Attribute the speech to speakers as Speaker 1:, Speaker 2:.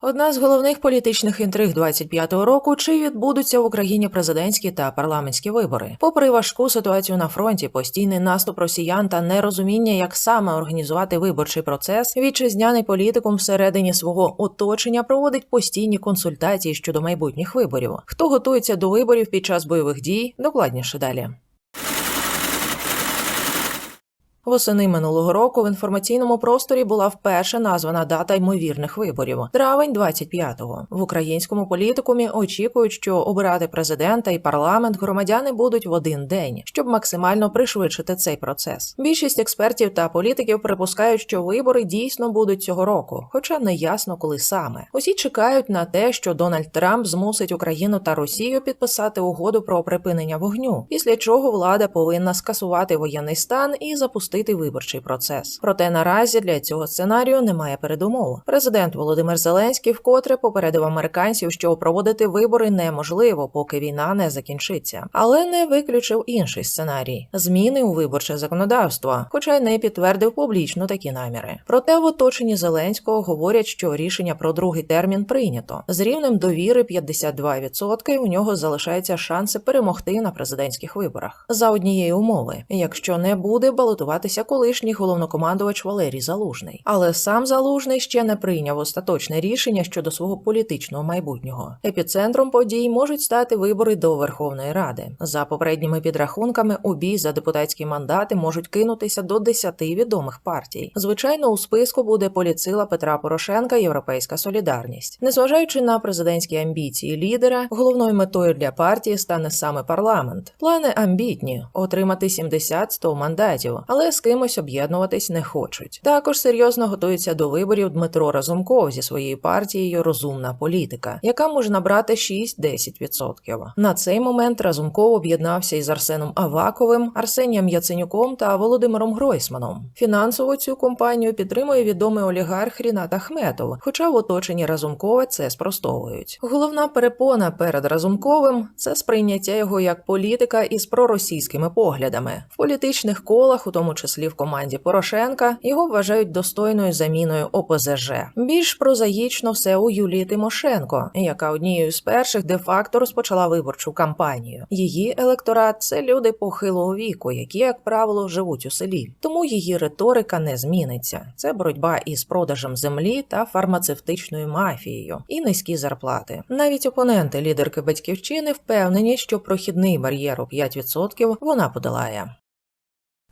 Speaker 1: Одна з головних політичних інтриг 25-го року чи відбудуться в Україні президентські та парламентські вибори. Попри важку ситуацію на фронті, постійний наступ росіян та нерозуміння, як саме організувати виборчий процес, вітчизняний політикум всередині свого оточення проводить постійні консультації щодо майбутніх виборів. Хто готується до виборів під час бойових дій? Докладніше далі. Восени минулого року в інформаційному просторі була вперше названа дата ймовірних виборів травень 25-го. В українському політикумі очікують, що обирати президента і парламент громадяни будуть в один день, щоб максимально пришвидшити цей процес. Більшість експертів та політиків припускають, що вибори дійсно будуть цього року, хоча не ясно, коли саме. Усі чекають на те, що Дональд Трамп змусить Україну та Росію підписати угоду про припинення вогню, після чого влада повинна скасувати воєнний стан і запустити виборчий процес. Проте наразі для цього сценарію немає передумов. Президент Володимир Зеленський вкотре попередив американців, що проводити вибори неможливо, поки війна не закінчиться, але не виключив інший сценарій зміни у виборче законодавство, хоча й не підтвердив публічно такі наміри. Проте в оточенні Зеленського говорять, що рішення про другий термін прийнято з рівнем довіри 52% У нього залишаються шанси перемогти на президентських виборах за однієї умови, якщо не буде балотуватися колишній головнокомандувач Валерій Залужний. Але сам Залужний ще не прийняв остаточне рішення щодо свого політичного майбутнього. Епіцентром подій можуть стати вибори до Верховної Ради. За попередніми підрахунками, у бій за депутатські мандати можуть кинутися до 10 відомих партій. Звичайно, у списку буде поліцила Петра Порошенка Європейська Солідарність. Незважаючи на президентські амбіції лідера, головною метою для партії стане саме парламент. Плани амбітні отримати 70-100 мандатів, але з кимось об'єднуватись не хочуть. Також серйозно готується до виборів Дмитро Разумков зі своєю партією Розумна політика, яка може набрати 6-10%. На цей момент Разумков об'єднався із Арсеном Аваковим, Арсенієм Яценюком та Володимиром Гройсманом. Фінансово цю компанію підтримує відомий олігарх Рінат Ахметов, хоча в оточенні Разумкова це спростовують. Головна перепона перед Разумковим це сприйняття його як політика із проросійськими поглядами в політичних колах, у тому числі в команді Порошенка, його вважають достойною заміною ОПЗЖ. Більш прозаїчно все у Юлії Тимошенко, яка однією з перших де-факто розпочала виборчу кампанію. Її електорат це люди похилого віку, які, як правило, живуть у селі. Тому її риторика не зміниться. Це боротьба із продажем землі та фармацевтичною мафією і низькі зарплати. Навіть опоненти лідерки батьківщини впевнені, що прохідний бар'єр у 5% вона подолає.